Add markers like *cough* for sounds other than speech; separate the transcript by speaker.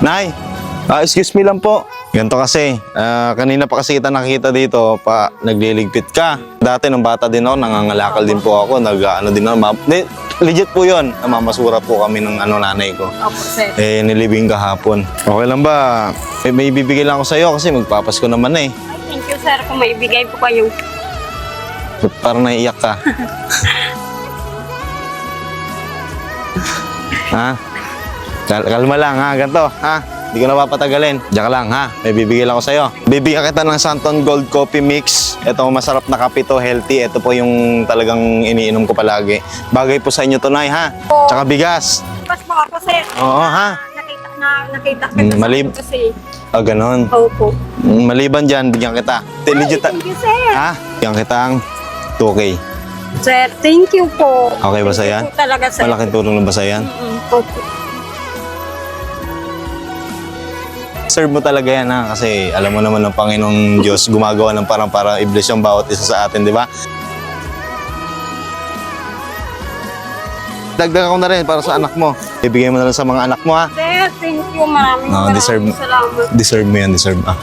Speaker 1: Nay, ah, excuse me lang po. Ganito kasi, ah, kanina pa kasi kita nakita dito, pa nagliligpit ka. Dati nung bata din ako, nangangalakal din po ako, nag ano din ako. Ma- legit po yun, namamasura po kami ng ano nanay ko.
Speaker 2: Opo, sir.
Speaker 1: Eh, nilibing kahapon. Okay lang ba? Eh, may bibigay lang ako sa'yo kasi magpapasko naman eh.
Speaker 2: Ay, thank you, sir, kung maibigay po kayo.
Speaker 1: Ba't Parang naiiyak ka. *laughs* ha? Kal- kalma lang ha, ganito ha. Hindi ko na papatagalin. Diyan ka lang ha. May bibigyan ako sa'yo. Bibigyan kita ng Santon Gold Coffee Mix. Ito masarap na kape to, healthy. Ito po yung talagang iniinom ko palagi. Bagay po sa inyo to, Nay, ha? Tsaka bigas.
Speaker 2: Pas po ako, sir.
Speaker 1: Oo, ha?
Speaker 2: Nakita, na, nakita
Speaker 1: Mm,
Speaker 2: kita sa
Speaker 1: malib-
Speaker 2: kasi.
Speaker 1: Ah, ganon.
Speaker 2: Opo.
Speaker 1: Mm, Maliban dyan, bigyan kita. Te, legit,
Speaker 2: Ay, thank you, sir.
Speaker 1: ha? Bigyan kita ang 2K.
Speaker 2: Sir, thank you po.
Speaker 1: Okay ba
Speaker 2: Thank
Speaker 1: sa'yo?
Speaker 2: you po talaga, sir.
Speaker 1: Malaking tulong na ba sa yan?
Speaker 2: Mm, Opo.
Speaker 1: Serve mo talaga yan ha, kasi alam mo naman ng Panginoong Diyos gumagawa ng parang para i-bless yung bawat isa sa atin, di ba? Dagdag ako na rin para sa anak mo. Ibigay mo na rin sa mga anak mo ha.
Speaker 2: Sir, thank you. Maraming
Speaker 1: Oo,
Speaker 2: maraming
Speaker 1: deserve mo.
Speaker 2: salamat.
Speaker 1: Deserve mo yan, deserve. Ah.